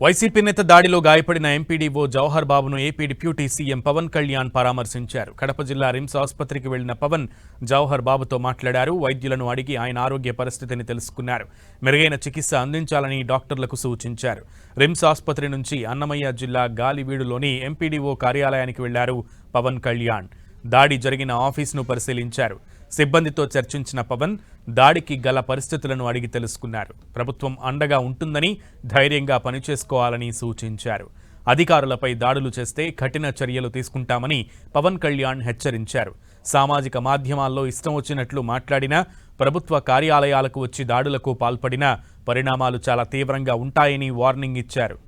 YCP నేత దాడిలో గాయపడిన ఎంపీడీఓ జవహర్ బాబును AP deputy CM Pawan Kalyan పరామర్శించారు. కడప జిల్లా రిమ్స్ ఆసుపత్రికి వెళ్ళిన పవన్ జవహర్ బాబుతో మాట్లాడారు. వైద్యులను అడిగి ఆయన ఆరోగ్య పరిస్థితిని తెలుసుకున్నారు. మెరుగైన చికిత్స అందించాలని డాక్టర్లకు సూచించారు. రిమ్స్ ఆసుపత్రి నుంచి అన్నమయ్య జిల్లా గాలివీడులోని ఎంపీడీఓ కార్యాలయానికి వెళ్ళారు పవన్ కళ్యాణ్. దాడి జరిగిన ఆఫీసును పరిశీలించారు. సిబ్బందితో చర్చించిన పవన్ దాడికి గల పరిస్థితులను అడిగి తెలుసుకున్నారు. ప్రభుత్వం అండగా ఉంటుందని ధైర్యంగా పనిచేసుకోవాలని సూచించారు. అధికారులపై దాడులు చేస్తే కఠిన చర్యలు తీసుకుంటామని పవన్ కళ్యాణ్ హెచ్చరించారు. సామాజిక మాధ్యమాల్లో ఇష్టం వచ్చినట్లు మాట్లాడినా ప్రభుత్వ కార్యాలయాలకు వచ్చి దాడులకు పాల్పడినా పరిణామాలు చాలా తీవ్రంగా ఉంటాయని వార్నింగ్ ఇచ్చారు.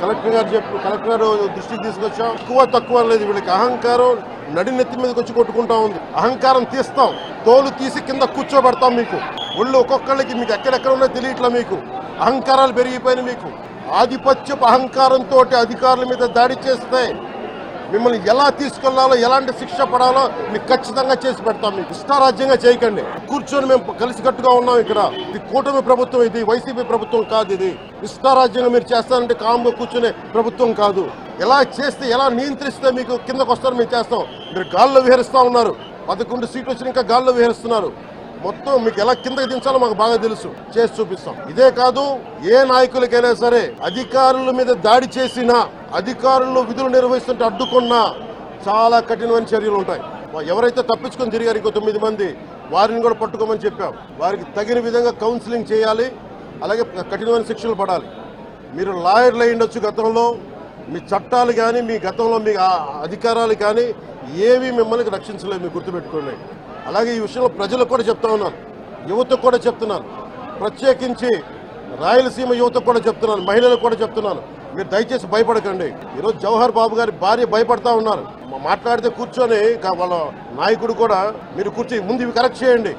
కలెక్టర్ గారు చెప్పు కలెక్టర్ గారు దృష్టికి తీసుకొచ్చాం. ఎక్కువ తక్కువ లేదు వీళ్ళకి. అహంకారం నడినెత్తి మీదకి వచ్చి కొట్టుకుంటా ఉంది. అహంకారం తీస్తాం. తోలు తీసి కింద కూర్చోబెడతాం మీకు. ఒళ్ళు ఒక్కొక్కళ్ళకి మీకు ఎక్కడెక్కడ ఉన్నాయో తెలియట్లా మీకు. అహంకారాలు పెరిగిపోయినాయి మీకు. ఆధిపత్యపు అహంకారంతో అధికారుల మీద దాడి చేస్తే మిమ్మల్ని ఎలా తీసుకెళ్ళాలో ఎలాంటి శిక్ష పడాలో మీకు ఖచ్చితంగా చేసి పెడతాం. మీకు ఇష్టారాజ్యంగా చేయకండి. కూర్చొని మేము కలిసికట్టుగా ఉన్నాం ఇక్కడ. ఇది కూటమి ప్రభుత్వం ఇది వైసీపీ ప్రభుత్వం కాదు ఇది. ఇష్టారాజ్యంగా మీరు చేస్తారంటే కామ్గా కూర్చునే ప్రభుత్వం కాదు. ఎలా చేస్తే ఎలా నియంత్రిస్తే మీకు కిందకు వస్తారో మేము చేస్తాం. మీరు గాల్లో విహరిస్తూ ఉన్నారు. పదకొండు సీట్లు వచ్చిన ఇంకా గాల్లో విహరిస్తున్నారు. మొత్తం మీకు ఎలా కిందకి దించాలో మాకు బాగా తెలుసు. చేసి చూపిస్తాం. ఇదే కాదు ఏ నాయకులకైనా సరే అధికారుల మీద దాడి చేసినా అధికారులు విధులు నిర్వహిస్తుంటే అడ్డుకున్నా చాలా కఠినమైన చర్యలు ఉంటాయి. ఎవరైతే తప్పించుకొని తిరిగారు ఇంకో తొమ్మిది మంది వారిని కూడా పట్టుకోమని చెప్పాం. వారికి తగిన విధంగా కౌన్సిలింగ్ చేయాలి అలాగే కఠినమైన శిక్షలు పడాలి. మీరు లాయర్లు అయ్యిండొచ్చు గతంలో మీ చట్టాలు కానీ మీ గతంలో మీ అధికారాలు కానీ ఏవి మిమ్మల్ని రక్షించలేదు మీరు గుర్తుపెట్టుకోండి. అలాగే ఈ విషయంలో ప్రజలకు కూడా చెప్తా ఉన్నాను. యువతకు కూడా చెప్తున్నాను. ప్రత్యేకించి రాయలసీమ యువతకు కూడా చెప్తున్నాను. మహిళలకు కూడా చెప్తున్నాను. మీరు దయచేసి భయపడకండి. ఈరోజు జవహర్ బాబు గారి భార్య భయపడతా ఉన్నారు. మాట్లాడితే కూర్చొని వాళ్ళ నాయకుడు కూడా మీరు కూర్చొని ముందు ఇవి కరెక్ట్ చేయండి.